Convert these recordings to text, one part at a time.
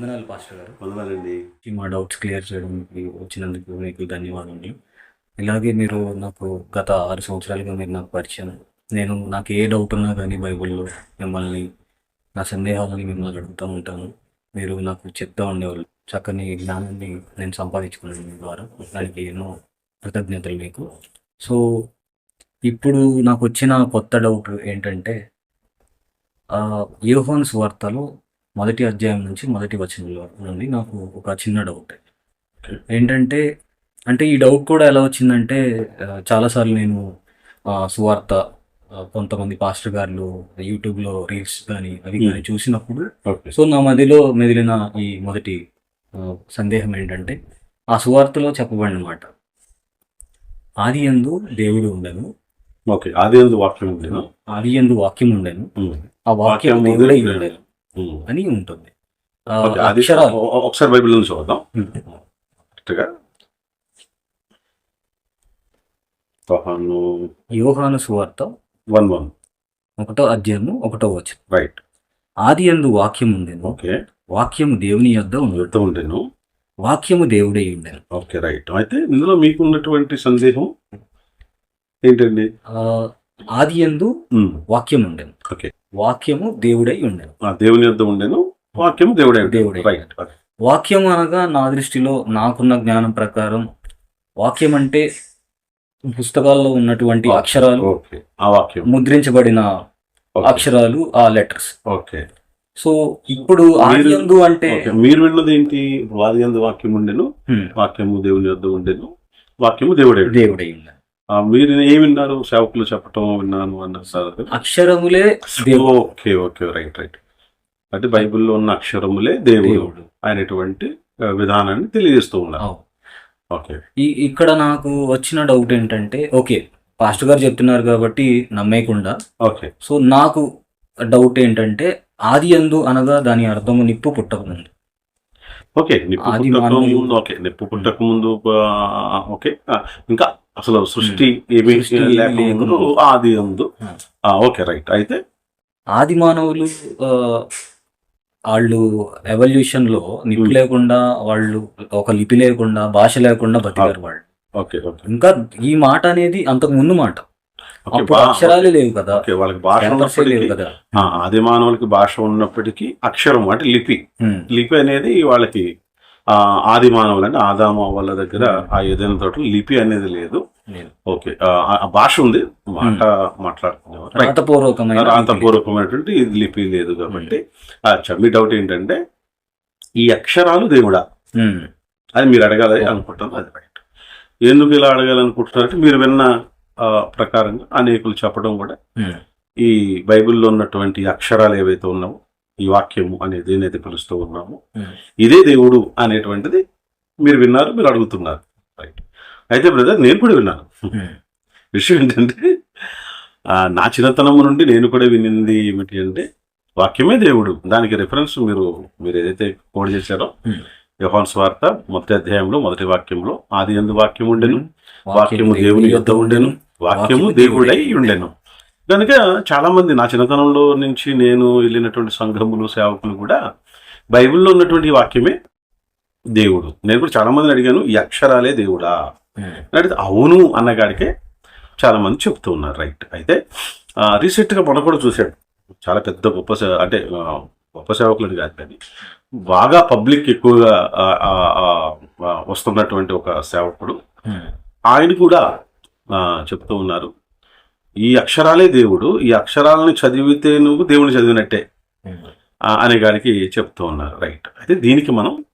వందనాలు పాస్టర్ గారు. వందనాలండి. మా డౌట్స్ క్లియర్ చేయడానికి వచ్చినందుకు మీకు ధన్యవాదములు. ఇలాగే మీరు నాకు గత ఆరు సంవత్సరాలుగా మీరు నాకు పరిచయం. నేను నాకు ఏ డౌట్ ఉన్నా కానీ బైబిల్లో మిమ్మల్ని నా సందేహాలని మిమ్మల్ని అడుగుతూ ఉంటాను. మీరు నాకు చెప్తా ఉండేవాళ్ళు. చక్కని జ్ఞానాన్ని నేను సంపాదించుకున్నాను మీ ద్వారా. దానికి ఎన్నో కృతజ్ఞతలు మీకు. సో ఇప్పుడు నాకు వచ్చిన కొత్త డౌట్ ఏంటంటే యోహాన్స్ వార్తలో మొదటి అధ్యాయం నుంచి మొదటి వచనంలో నుండి నాకు ఒక చిన్న డౌట్ ఏంటంటే అంటే ఈ డౌట్ కూడా ఎలా వచ్చిందంటే చాలాసార్లు నేను ఆ, సువార్త కొంతమంది పాస్టర్ గారు యూట్యూబ్లో రీల్స్ కానీ అవి కానీ చూసినప్పుడు ఓకే సో నా మదిలో మెదిలిన ఈ మొదటి సందేహం ఏంటంటే ఆ సువార్తలో చెప్పబడిన మాట ఆది ఎందు దేవుడు ఉండను. ఓకే ఆది ఎందు వాక్యం ఉండేను? ఆది ఎందు వాక్యం ఉండను. ఉమ్. ఆ వాక్యం వాక్యం దేవుడై ఉండెను. ఉమ్. అని ఉంటుంది. ఒకసారి బైబిల్ నుంచి చూద్దాం. కరెక్ట్గా యోహాను సువార్త వన్ వన్. ఒకటో అధ్యాయము ఒకటో వచనం. రైట్ ఆది ఎందు వాక్యం ఉండెను. ఓకే వాక్యము దేవుని యొద్ద ఉండేది వెళ్తూ ఉండేను. వాక్యము దేవుడై ఉండెను. ఓకే రైట్ అయితే ఇందులో మీకు ఉన్నటువంటి సందేహం ఏంటండి? ఆది ఎందు ఉమ్. వాక్యం ఉండెను. ఓకే వాక్యము దేవుడై ఉండెను. దేవుని యొద్ద ఉండేను. వాక్యం దేవుడే దేవుడే. రైట్ వాక్యం అనగా నా దృష్టిలో నాకున్న జ్ఞానం ప్రకారం వాక్యం అంటే పుస్తకాల్లో ఉన్నటువంటి అక్షరాలు ఓకే ఆ వాక్యం. ముద్రించబడిన. అక్షరాలు ఆ లెటర్స్. ఓకే సో ఇప్పుడు ఆది ఎందు అంటే ఓకే మీరు విన్నది ఏంటి? వాది వాక్యం ఉండెను. హ్మ్, వాక్యము దేవుని యొద్ద ఉండెను. వాక్యము దేవుడే దేవుడై ఉండెను. మీరు ఏం విన్నారు? సేవకులు చెప్పటం విన్నాను అన్నారు సార్ అక్షరములే ఓకే ఓకే రైట్ రైట్. అంటే బైబిల్లో ఉన్న అక్షరములే దేవుడు అనేటువంటి విధానాన్ని తెలియజేస్తూ ఉన్నారు. ఓకే. ఈ ఇక్కడ నాకు వచ్చిన డౌట్ ఏంటంటే ఓకే పాస్టర్ గారు చెప్తున్నారు కాబట్టి నమ్మేయకుండా. ఓకే. సో నాకు డౌట్ ఏంటంటే ఆది ఎందు అనగా దాని అర్థము నిప్పు పుట్టకముందు ఓకే నిప్పు పుట్టక ముందు ఓకే నిప్పు పుట్టక ముందు ఓకే ఇంకా అసలు సృష్టి ఏమి లేకముందు. ఆది ఉంది Hmm. Okay right. అయితే ఆది మానవులు ఆ, వాళ్ళు ఎవల్యూషన్లో నిప్పు Hmm. లేకుండా వాళ్ళు ఒక లిపి లేకుండా భాష లేకుండా బతికారు వాళ్ళు. ఓకే ఇంకా ఈ మాట అనేది అంతకు ముందు మాట. అప్పుడు అక్షరాలే లేవు కదా. వాళ్ళకి భాష లేవు కదా. ఆది మానవులకి భాష ఉన్నప్పటికీ అక్షరం అంటే లిపి. హ్మ్. లిపి అనేది వాళ్ళకి ఆది మానవులు అంటే ఆదామ వాళ్ళ దగ్గర ఆ ఏదైనా తోట లిపి అనేది లేదు. ఓకే. ఆ, ఆ భాష ఉంది. మాట మాట్లాడుకునేవారు. రాతపూర్వకమైన రాతపూర్వకమైనటువంటి లిపి. లేదు కాబట్టి అచ్చా మీ డౌట్ ఏంటంటే ఈ అక్షరాలు దేవుడా. అది మీరు అడగాలి అనుకుంటున్నారు అది రైట్ ఎందుకు ఇలా అడగాలనుకుంటున్నారంటే మీరు విన్న ఆ, ప్రకారంగా అనేకులు చెప్పడం కూడా. ఈ బైబిల్లో ఉన్నటువంటి అక్షరాలు ఏవైతే ఉన్నావో ఈ వాక్యము అనేది ఏదైతే పిలుస్తూ ఉన్నామో. ఇదే దేవుడు అనేటువంటిది మీరు విన్నారు మీరు అడుగుతున్నారు. రైట్ అయితే బ్రదర్ నేను కూడా విన్నాను. విషయం ఏంటంటే నా చిన్నతనం నుండి నేను కూడా వినింది ఏమిటి అంటే వాక్యమే దేవుడు. దానికి రిఫరెన్స్ మీరు మీరు ఏదైతే కోడ్ చేశారో Hmm. యోహాన్ స్వార్త మొదటి అధ్యాయంలో మొదటి వాక్యంలో ఆది ఎందు వాక్యం ఉండెను. వాక్యము వాక్యము దేవుని యొద్ద ఉండెను. వాక్యము దేవుడై ఉండెను. కనుక చాలా మంది నా చిన్నతనంలో నుంచి నేను వెళ్ళినటువంటి సంఘములు సేవకులు కూడా బైబిల్లో ఉన్నటువంటి వాక్యమే దేవుడు. నేను కూడా చాలా మందిని అడిగాను ఈ అక్షరాలే దేవుడా. అని అడిగితే అవును అన్నగాడికే చాలా మంది చెప్తూ ఉన్నారు. రైట్. అయితే ఆ, recent గా మొన్న కూడా చూశాడు. చాలా పెద్ద గొప్ప అంటే గొప్ప సేవకులని కాదు కానీ బాగా పబ్లిక్ ఎక్కువగా వస్తున్నటువంటి ఒక సేవకుడు. హ్మ్. ఆయన కూడా చెప్తూ ఉన్నారు. ఈ అక్షరాలే దేవుడు ఈ అక్షరాలను చదివితే నువ్వు దేవుని చదివినట్టే. ఆ, అనే గారికి చెప్తూ ఉన్నారు రైట్. అయితే దీనికి మనం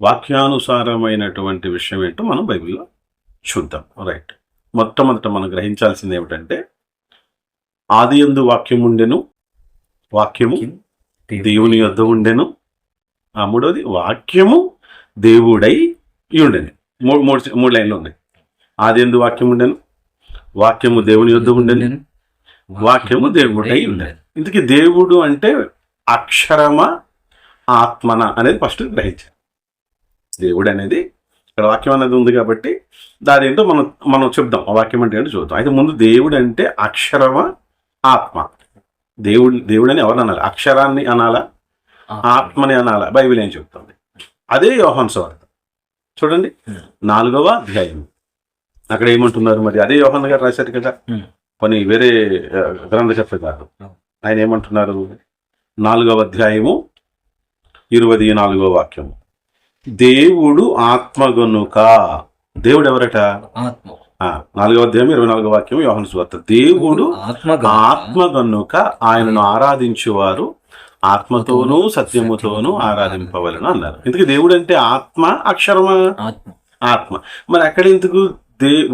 వాక్యానుసారమైనటువంటి విషయం ఏంటో మనం బైబిల్లో చూద్దాం రైట్. మొట్టమొదట మనం గ్రహించాల్సింది ఏమిటంటే ఆది ఎందు వాక్యం ఉండెను వాక్యము దేవుని యొద్ద ఉండెను ఆ మూడవది వాక్యము దేవుడై ఉండెను. మూడు మూడు మూడు లైన్లు ఉన్నాయి. ఆది ఎందు వాక్యం ఉండెను వాక్యము దేవుని యొద్ద ఉండెను? వాక్యము దేవుడై ఉండెను. ఇందుకే దేవుడు అంటే అక్షరమ ఆత్మన అనేది ఫస్ట్ గ్రహించాలి. దేవుడు అనేది ఇక్కడ వాక్యం అనేది ఉంది కాబట్టి దాని ఏంటో మనం మనం చెప్దాం. ఆ వాక్యం అంటే ఏంటో చూద్దాం. అయితే ముందు దేవుడు అంటే అక్షరమ ఆత్మ? దేవుడు దేవుడు అని ఎవరు అనాలి? అక్షరాన్ని అనాలా? ఆత్మని అనాల? బైబిల్ ఏం చెప్తుంది? అదే యోహాన్ స్వార్థ. చూడండి. Hmm. నాలుగవ అధ్యాయం అక్కడ ఏమంటున్నారు మరి? అదే యోహాన్ గారు రాశారు కదా. కొన్ని వేరే గ్రంథకర్త Oh. ఆయన ఏమంటున్నారు? నాలుగవ అధ్యాయము ఇరవై నాలుగవ వాక్యము. దేవుడు ఆత్మ గనుక దేవుడు ఎవరట ఆత్మ నాలుగవ అధ్యాయం ఇరవై నాలుగవ వాక్యం యోహాను స్వార్థ దేవుడు ఆత్మ ఆత్మ గనుక ఆయనను ఆరాధించువారు ఆత్మతోనూ సత్యముతోనూ ఆరాధింపవలను అన్నారు. ఎందుకు దేవుడు అంటే ఆత్మ అక్షరమా? ఆత్మ. ఆత్మ. మరి అక్కడ ఎందుకు దే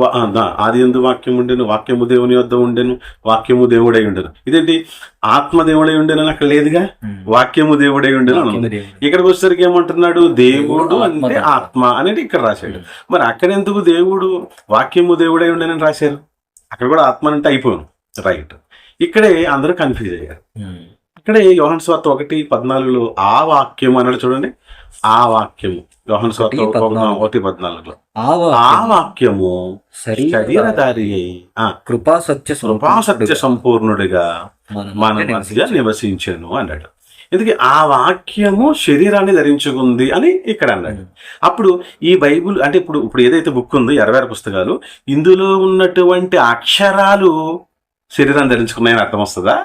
ఆది ఎందు వాక్యం ఉండెను వాక్యము దేవుని వద్ద ఉండెను వాక్యము దేవుడై ఉండెను. ఇదేంటి? ఆత్మ దేవుడై ఉండెను అని అక్కడ లేదుగా. వాక్యము దేవుడై ఉండెను అని. ఇక్కడికి వచ్చేసరికి ఏమంటున్నాడు? దేవుడు అంటే. ఆత్మ అనేది ఇక్కడ రాశాడు. మరి అక్కడ ఎందుకు దేవుడు వాక్యము దేవుడై ఉండేనని రాశారు? అక్కడ కూడా ఆత్మ అంటే అయిపోయాను రైట్. ఇక్కడే అందరూ కన్ఫ్యూజ్ అయ్యారు. ఉమ్. ఇక్కడే యోహన్ స్వార్త ఒకటి పద్నాలుగులో ఆ వాక్యం అన్నాడు చూడండి ఆ వాక్యము యోహన్ స్వార్త ఒకటి పద్నాలుగు. ఒకటి పద్నాలుగులో ఆ ఆ వాక్యం వాక్యము శరీర శరీరధారి కృపా సత్య కృపా సత్య సంపూర్ణుడిగా మన మన మధ్య మధ్య నివసించు. నివసించాను అన్నాడు ఎందుకు ఆ వాక్యము శరీరాన్ని ధరించుకుంది అని ఇక్కడ అన్నాడు. అప్పుడు ఈ బైబుల్ అంటే ఇప్పుడు ఇప్పుడు ఏదైతే బుక్ ఉందో ఇరవై ఆరు పుస్తకాలు ఇందులో ఉన్నటువంటి అక్షరాలు శరీరాన్ని ధరించుకున్నాయని అర్థం వస్తుందా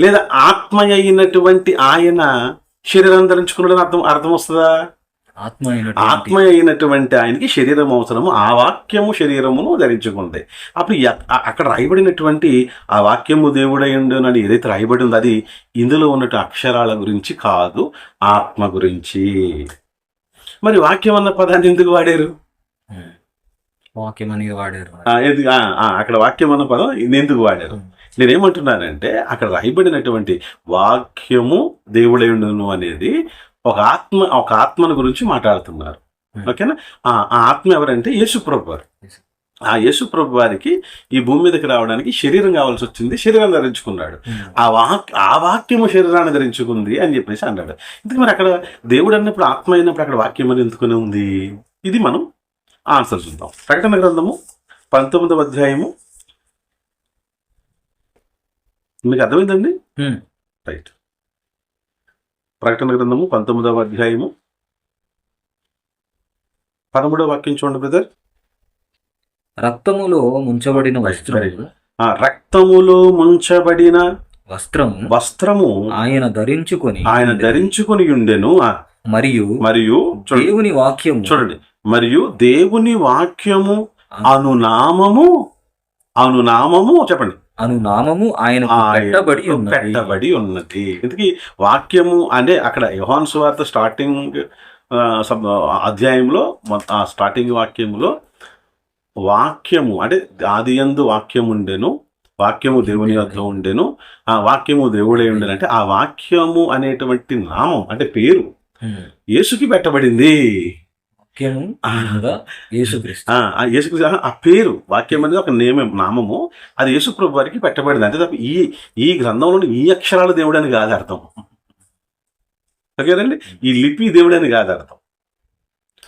లేదా ఆత్మ అయినటువంటి ఆయన శరీరాన్ని ధరించుకున్నాడని అర్థం అర్థం వస్తుందా? ఆత్మ అయినటువంటి ఆత్మ అయినటువంటి ఆయనకి శరీరం అవసరము ఆ వాక్యము శరీరమును ధరించుకుంది. అప్పుడు అక్కడ రాయబడినటువంటి ఆ వాక్యము దేవుడై అని ఏదైతే రాయబడి ఉందో అది ఇందులో ఉన్నట్టు అక్షరాల గురించి కాదు ఆత్మ గురించి. మరి వాక్యం అన్న పదాన్ని ఎందుకు వాడారు. వాక్యం అనేది వాడారు. అక్కడ వాక్యం అన్న పదం ఎందుకు వాడారు? నేనేమంటున్నానంటే అక్కడ రాయబడినటువంటి వాక్యము దేవుడై ఉండును అనేది ఒక ఆత్మ ఒక ఆత్మను గురించి మాట్లాడుతున్నారు. Hmm. ఓకేనా? ఆ ఆ ఆత్మ ఎవరంటే యేసుప్రభు వారు. ఆ యేసుప్రభు వారికి ఈ భూమి మీదకి రావడానికి శరీరం కావాల్సి వచ్చింది శరీరం ధరించుకున్నాడు. ఉమ్. ఆ వాక్ ఆ వాక్యము శరీరాన్ని ధరించుకుంది అని చెప్పేసి అన్నాడు. ఎందుకు మరి అక్కడ దేవుడు అన్నప్పుడు ఆత్మ అయినప్పుడు అక్కడ వాక్యం అని ఎందుకునే ఉంది? ఇది మనం ఆన్సర్ చూద్దాం. ప్రకటన గ్రంథము పంతొమ్మిదవ అధ్యాయము మీకు అర్థమైందండి. రైట్. ప్రకటన గ్రంథము పంతొమ్మిదవ అధ్యాయము. పదమూడవ వాక్యం చూడండి బ్రదర్. రక్తములో ముంచబడిన వస్త్రము. రక్తములో ముంచబడిన వస్త్రము వస్త్రము ఆయన ధరించుకొని ఆయన ధరించుకొని ఉండెను. మరియు మరియు దేవుని వాక్యము చూడండి. మరియు దేవుని వాక్యము అనునామము అనునామము చెప్పండి. అను నామము ఆయన పెట్టబడి ఉన్నది. పెట్టబడి ఉన్నది. ఇంతకీ వాక్యము అంటే అక్కడ యోహాన్ సువార్త స్టార్టింగ్ అధ్యాయంలో ఆ స్టార్టింగ్ వాక్యములో వాక్యము అంటే ఆది యందు వాక్యం ఉండెను వాక్యము దేవుని వద్ద ఉండెను ఆ వాక్యము దేవుడే ఉండెను అంటే ఆ వాక్యము అనేటువంటి నామం అంటే పేరు. యేసుకి పెట్టబడింది. వాక్యము అనగా యేసుక్రీస్తు. ఆ ఆ యేసుక్రీస్తు ఆ పేరు వాక్యం అనేది ఒక నేమం నామము. అది యేసుప్రభు వారికి పెట్టబడింది. అంతే తప్ప ఈ ఈ గ్రంథంలో ఈ అక్షరాలు దేవుడు అని కాదు అర్థం. ఓకేనండి ఈ లిపి దేవుడు అని కాదు అర్థం.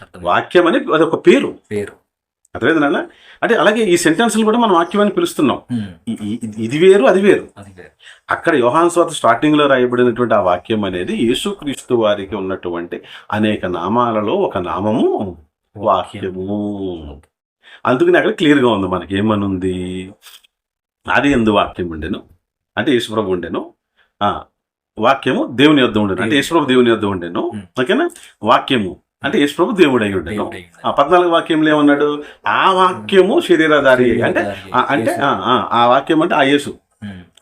అర్థం. వాక్యం అని అది ఒక పేరు. పేరు. అర్థమైంది నాన్న? అంటే అలాగే ఈ సెంటెన్స్లు కూడా మనం వాక్యం అని పిలుస్తున్నాం. ఇది వేరు అది వేరు. అక్కడ యోహాన్ స్వార్థ స్టార్టింగ్లో రాయబడినటువంటి ఆ వాక్యం అనేది యేసుక్రీస్తు వారికి ఉన్నటువంటి అనేక నామాలలో ఒక నామము వాక్యము. అందుకని అక్కడ క్లియర్గా ఉంది మనకి. ఏమనుంది? అది ఎందు వాక్యం ఉండెను. అంటే యేసుప్రభు ఉండెను. ఆ వాక్యము దేవుని యొద్ద ఉండెను. అంటే యేసుప్రభు దేవుని యొద్ద ఉండెను. ఓకేనా? వాక్యము. అంటే యేసుప్రభు దేవుడు అయి దేవుడై ఉన్నది. ఆ పద్నాలుగు వాక్యంలో ఏమన్నాడు? ఆ వాక్యము శరీరధారి. అంటే అంటే ఆ, వాక్యం అంటే ఆ యేసు.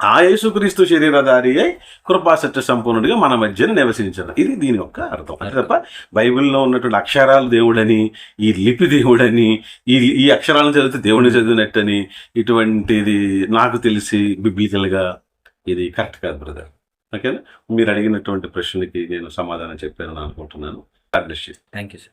ఆ యేసుక్రీస్తు శరీరధారి అయి కృపాసత్య సంపూర్ణుడిగా మన మధ్యన నివసించడం. ఇది దీని యొక్క అర్థం. అంతే తప్ప బైబిల్లో ఉన్నటువంటి అక్షరాలు దేవుడని ఈ లిపి దేవుడని ఈ ఈ అక్షరాలను చదివితే దేవుడిని చదివినట్టని ఇటువంటిది నాకు తెలిసి బిబ్లికల్గా ఇది కరెక్ట్ కాదు బ్రదర్ ఓకేనా? మీరు అడిగినటువంటి ప్రశ్నకి నేను సమాధానం చెప్పాను అనుకుంటున్నాను. partnership. Thank you, sir.